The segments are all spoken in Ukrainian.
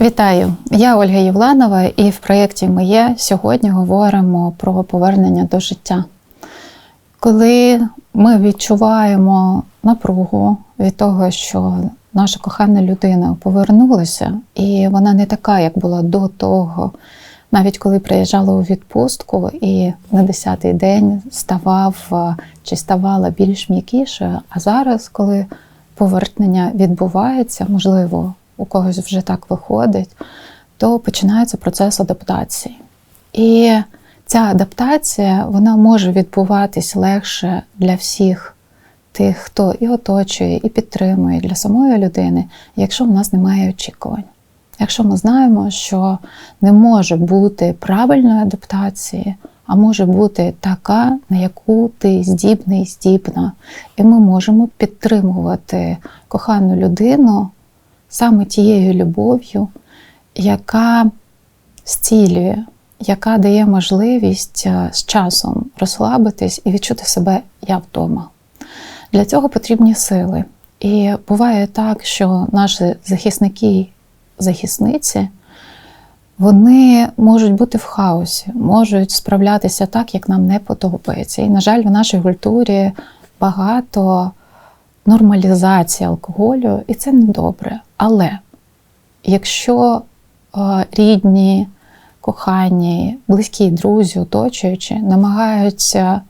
Вітаю! Я Ольга Євланова, і в проєкті Моє сьогодні говоримо про повернення до життя. Коли ми відчуваємо напругу від того, що наша кохана людина повернулася, і вона не така, як була до того, навіть коли приїжджала у відпустку і на 10-й день ставав чи ставала більш м'якіше, а зараз, коли повернення відбувається, можливо, у когось вже так виходить, то починається процес адаптації. І ця адаптація вона може відбуватись легше для всіх тих, хто і оточує, і підтримує для самої людини, якщо в нас немає очікувань. Якщо ми знаємо, що не може бути правильної адаптації, а може бути така, на яку ти здібний, здібна, і ми можемо підтримувати кохану людину саме тією любов'ю, яка зцілює, яка дає можливість е, з часом розслабитись і відчути себе я вдома. Для цього потрібні сили. І буває так, що наші захисники, захисниці, вони можуть бути в хаосі, можуть справлятися так, як нам не подобається. І, на жаль, в нашій культурі багато нормалізації алкоголю, і це недобре. Але якщо е, рідні, кохані, близькі друзі, оточуючі, намагаються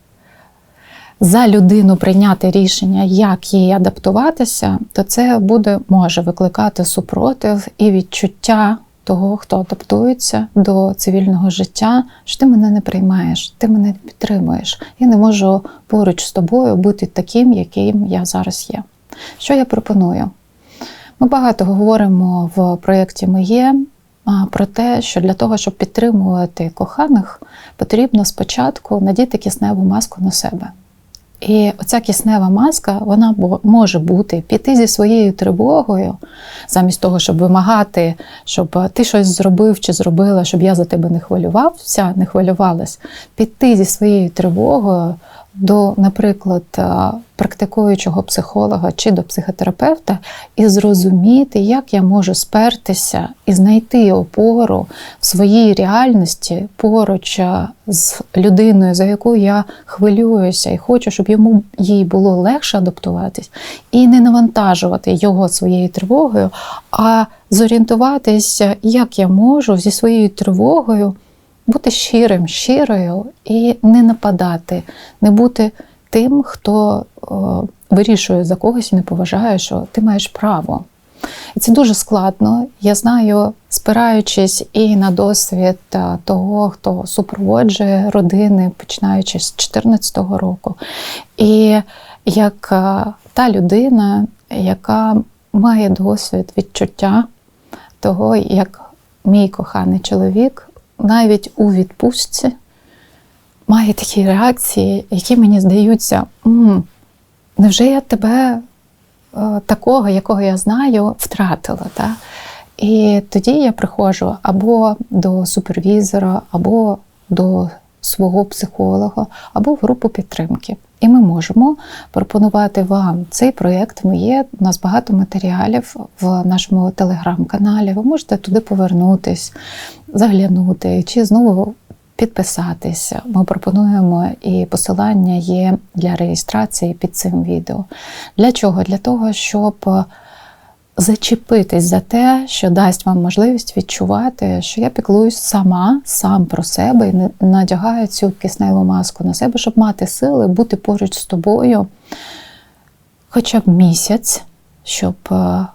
за людину прийняти рішення, як їй адаптуватися, то це буде може викликати супротив і відчуття того, хто адаптується до цивільного життя, що ти мене не приймаєш, ти мене не підтримуєш. Я не можу поруч з тобою бути таким, яким я зараз є. Що я пропоную? Ми багато говоримо в проєкті Моє про те, що для того, щоб підтримувати коханих, потрібно спочатку надіти кисневу маску на себе. І оця киснева маска вона може бути піти зі своєю тривогою, замість того, щоб вимагати, щоб ти щось зробив чи зробила, щоб я за тебе не хвилювався, не хвилювалась, піти зі своєю тривогою до, наприклад, практикуючого психолога чи до психотерапевта і зрозуміти, як я можу спертися і знайти опору в своїй реальності поруч з людиною, за яку я хвилююся, і хочу, щоб йому їй було легше адаптуватись, і не навантажувати його своєю тривогою, а зорієнтуватися, як я можу зі своєю тривогою бути щирим, щирою і не нападати, не бути тим, хто о, вирішує за когось і не поважає, що ти маєш право. І це дуже складно. Я знаю, спираючись і на досвід того, хто супроводжує родини, починаючи з 2014 року. І як та людина, яка має досвід відчуття того, як мій коханий чоловік навіть у відпустці має такі реакції, які мені здаються, невже я тебе е, такого, якого я знаю, втратила? Та? І тоді я приходжу або до супервізора, або до свого психолога, або в групу підтримки. І ми можемо пропонувати вам цей проєкт. Є у нас багато матеріалів в нашому телеграм-каналі. Ви можете туди повернутись, заглянути чи знову підписатися. Ми пропонуємо і посилання є для реєстрації під цим відео. Для чого? Для того, щоб зачепитись за те, що дасть вам можливість відчувати, що я піклуюсь сама, сам про себе і надягаю цю кисневу маску на себе, щоб мати сили бути поруч з тобою хоча б місяць, щоб е,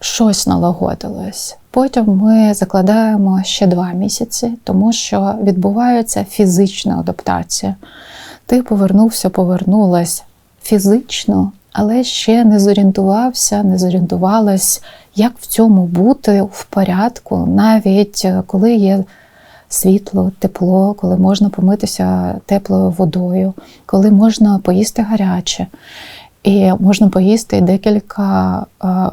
щось налагодилось. Потім ми закладаємо ще два місяці, тому що відбувається фізична адаптація. Ти повернувся, повернулась фізично, але ще не зорієнтувався, не зорієнтувалась, як в цьому бути в порядку, навіть е, коли є світло, тепло, коли можна помитися теплою водою, коли можна поїсти гаряче. І можна поїсти декілька а,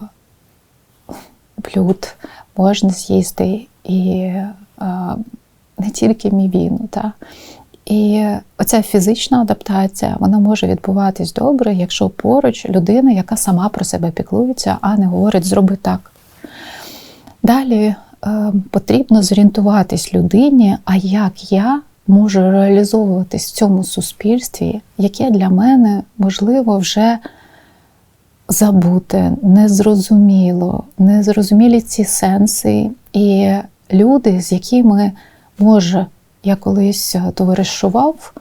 блюд, можна з'їсти і а, не тільки мівіну. І оця фізична адаптація вона може відбуватись добре, якщо поруч людина, яка сама про себе піклується, а не говорить зроби так. Далі е, потрібно зорієнтуватись людині, а як я можу реалізовуватись в цьому суспільстві, яке для мене можливо вже забуте, незрозуміло, незрозумілі ці сенси. І люди, з якими може я колись товаришував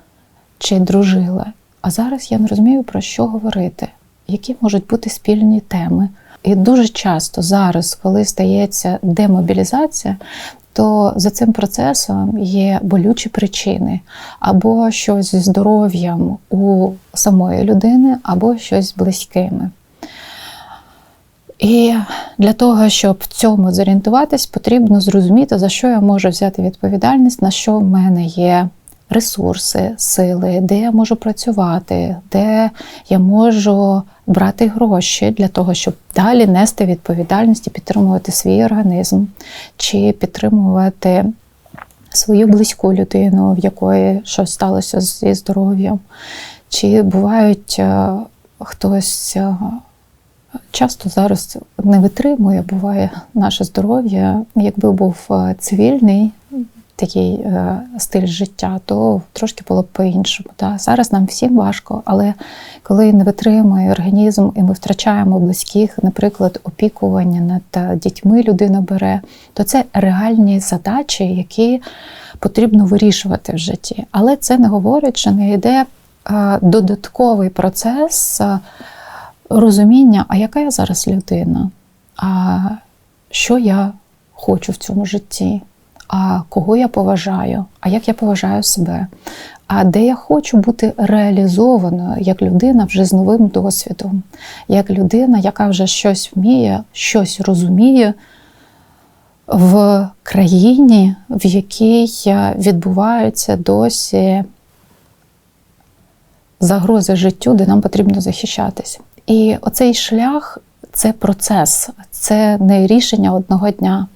чи дружила, а зараз я не розумію, про що говорити, які можуть бути спільні теми. І дуже часто зараз, коли стається демобілізація, то за цим процесом є болючі причини, або щось зі здоров'ям у самої людини, або щось з близькими. І для того, щоб в цьому зорієнтуватись, потрібно зрозуміти, за що я можу взяти відповідальність, на що в мене є ресурси, сили, де я можу працювати, де я можу брати гроші для того, щоб далі нести відповідальність і підтримувати свій організм, чи підтримувати свою близьку людину, в якої щось сталося зі здоров'ям, чи бувають е, хтось. Часто зараз не витримує, буває наше здоров'я. Якби був е, цивільний такий е, стиль життя, то трошки було б по-іншому. Зараз нам всім важко, але коли не витримує організм і ми втрачаємо близьких, наприклад, опікування над е, дітьми людина бере, то це реальні задачі, які потрібно вирішувати в житті. Але це не говорить, що не йде додатковий процес. Розуміння, а яка я зараз людина, а що я хочу в цьому житті, а кого я поважаю, а як я поважаю себе, а де я хочу бути реалізованою як людина вже з новим досвідом, як людина, яка вже щось вміє, щось розуміє в країні, в якій відбуваються досі загрози життю, де нам потрібно захищатись. І оцей шлях це процес, це не рішення одного дня.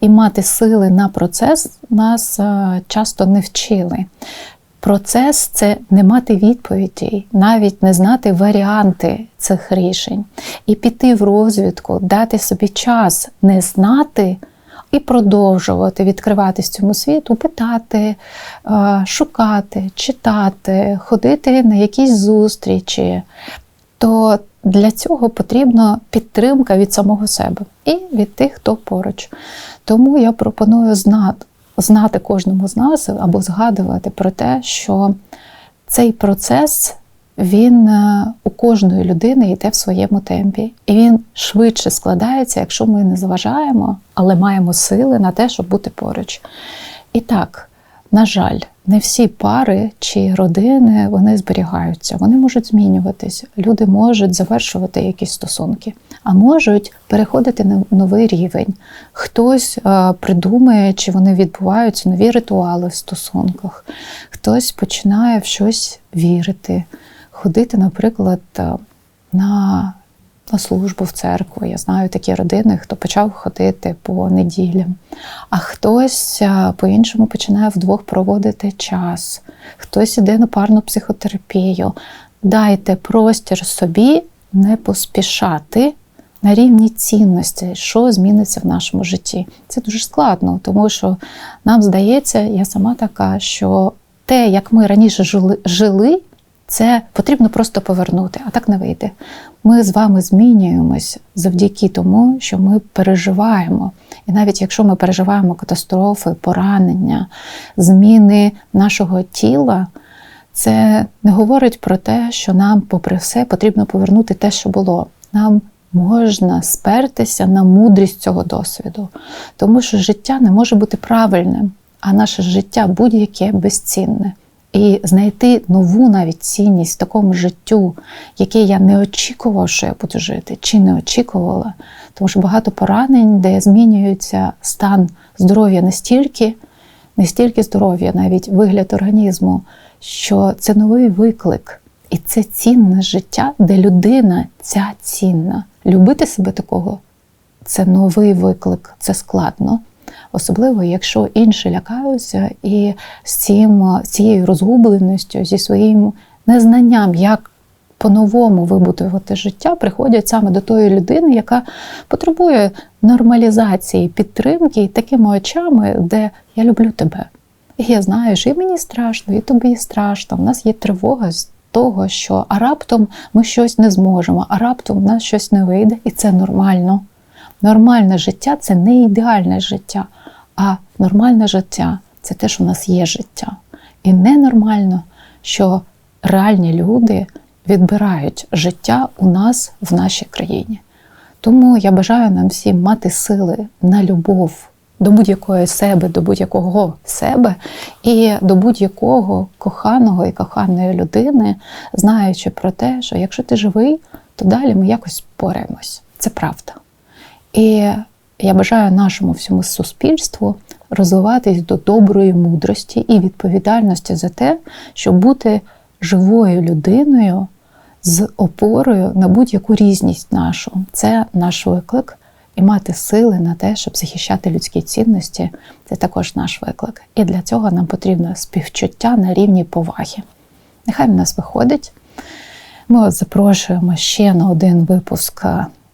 І мати сили на процес нас е, часто не вчили. Процес це не мати відповідей, навіть не знати варіанти цих рішень. І піти в розвідку, дати собі час не знати. І продовжувати відкриватись цьому світу, питати, е, шукати, читати, ходити на якісь зустрічі, то для цього потрібна підтримка від самого себе і від тих, хто поруч. Тому я пропоную знати, знати кожному з нас або згадувати про те, що цей процес він е, у кожної людини йде в своєму темпі, і він швидше складається, якщо ми не заважаємо, але маємо сили на те, щоб бути поруч. І так, на жаль, не всі пари чи родини вони зберігаються, вони можуть змінюватись. Люди можуть завершувати якісь стосунки, а можуть переходити на новий рівень. Хтось е, придумає, чи вони відбуваються нові ритуали в стосунках, хтось починає в щось вірити, ходити, наприклад, е, на на службу в церкву. Я знаю такі родини, хто почав ходити по неділям, а хтось по-іншому починає вдвох проводити час, хтось іде на парну психотерапію. Дайте простір собі не поспішати. На рівні цінності, що зміниться в нашому житті. Це дуже складно, тому що нам здається, я сама така, що те, як ми раніше жили це потрібно просто повернути, а так не вийде. Ми з вами змінюємось завдяки тому, що ми переживаємо. І навіть якщо ми переживаємо катастрофи, поранення, зміни нашого тіла, це не говорить про те, що нам, попри все, потрібно повернути те, що було. Нам можна спертися на мудрість цього досвіду, тому що життя не може бути правильним, а наше життя будь-яке безцінне. І знайти нову навіть цінність в такому життю, яке я не очікував, що я буду жити, чи не очікувала. Тому що багато поранень, де змінюється стан здоров'я настільки, не стільки здоров'я, навіть вигляд організму, що це новий виклик. І це цінне життя, де людина ця цінна. Любити себе такого це новий виклик, це складно. Особливо, якщо інші лякаються і з цим, з цією розгубленістю, зі своїм незнанням, як по-новому вибудувати життя, приходять саме до тої людини, яка потребує нормалізації, підтримки такими очами, де я люблю тебе. І я знаю, що і мені страшно, і тобі страшно. У нас є тривога з того, що а раптом ми щось не зможемо, а раптом в нас щось не вийде, і це нормально. Нормальне життя це не ідеальне життя, а нормальне життя це те, що в нас є життя. І ненормально, що реальні люди відбирають життя у нас в нашій країні. Тому я бажаю нам всім мати сили на любов до будь-якої себе, до будь-якого себе і до будь-якого коханого і коханої людини, знаючи про те, що якщо ти живий, то далі ми якось спораємось. Це правда. І я бажаю нашому всьому суспільству розвиватись до доброї мудрості і відповідальності за те, щоб бути живою людиною з опорою на будь-яку різність нашу. Це наш виклик. І мати сили на те, щоб захищати людські цінності, це також наш виклик. І для цього нам потрібно співчуття на рівні поваги. Нехай в нас виходить. Ми вас запрошуємо ще на один випуск.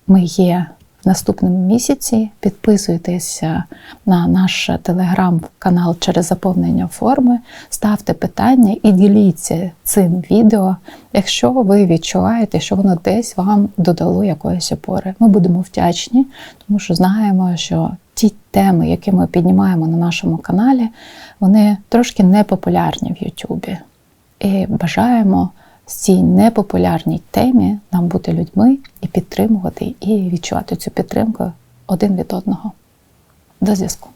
Ми є наступному місяці. Підписуйтеся на наш телеграм-канал через заповнення форми, ставте питання і діліться цим відео, якщо ви відчуваєте, що воно десь вам додало якоїсь опори. Ми будемо вдячні, тому що знаємо, що ті теми, які ми піднімаємо на нашому каналі, вони трошки непопулярні в Ютубі. І бажаємо в цій непопулярній темі нам бути людьми і підтримувати, і відчувати цю підтримку один від одного. До зв'язку.